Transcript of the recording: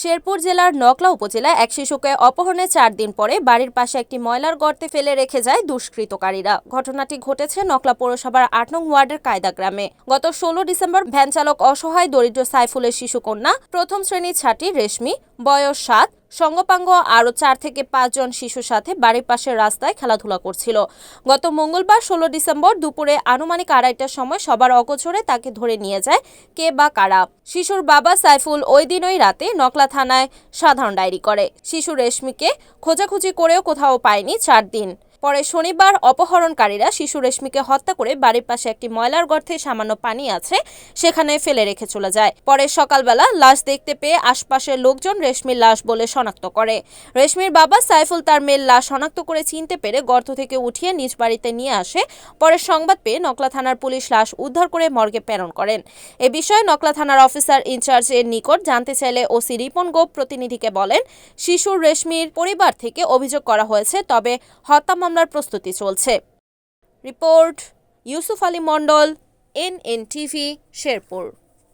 শেরপুর জেলার নকলা উপজেলায় এক শিশুকে অপহরণে চার দিন পরে বাড়ির পাশে একটি ময়লার গর্তে ফেলে রেখে যায় দুষ্কৃতকারীরা। ঘটনাটি ঘটেছে নকলা পৌরসভার আট নং ওয়ার্ডের কায়দা গ্রামে। গত ষোলো ডিসেম্বর ভ্যান চালক অসহায় দরিদ্র সাইফুলের শিশুকন্যা প্রথম শ্রেণির ছাটি রেশমি, বয়স সাত সঙ্গপাঙ্গ আরও চার থেকে পাঁচজন শিশুর সাথে বাড়ির পাশের রাস্তায় খেলাধুলা করছিল। গত মঙ্গলবার ষোলো ডিসেম্বর দুপুরে আনুমানিক আড়াইটার সময় সবার অগোচরে তাকে ধরে নিয়ে যায় কে বা কারা। শিশুর বাবা সাইফুল ওই দিন ওই রাতে নকলা থানায় সাধারণ ডায়েরি করে। শিশু রেশমিকে খোঁজাখুঁজি করেও কোথাও পায়নি চার দিন। পরে শনিবার অপহরণকারীরা শিশু রেশমিকে হত্যা করে বাড়ির পাশে একটি ময়লার গর্তে সামান্য পানি আছে, সেখানে ফেলে রেখে চলে যায়। পরে সকালবেলা লাশ দেখতে পেয়ে আশপাশের লোকজন রেশমির লাশ বলে শনাক্ত করে। রেশমির বাবা সাইফুল তার মেয়ের লাশ শনাক্ত করে চিনতে পেরে গর্ত থেকে উঠিয়ে নিজ বাড়িতে নিয়ে আসে। পরে সংবাদ পেয়ে নকলা থানার পুলিশ লাশ উদ্ধার করে মর্গে প্রেরণ করেন। এ বিষয়ে নকলা থানার অফিসার ইনচার্জের নিকট জানতে চাইলে ওসি রিপন গোপ প্রতিনিধিকে বলেন, শিশুর রেশমির পরিবার থেকে অভিযোগ করা হয়েছে, তবে হত্যা মামলার প্রস্তুতি চলছে। Report Yusuf Ali Mondal N N TV Sherpur.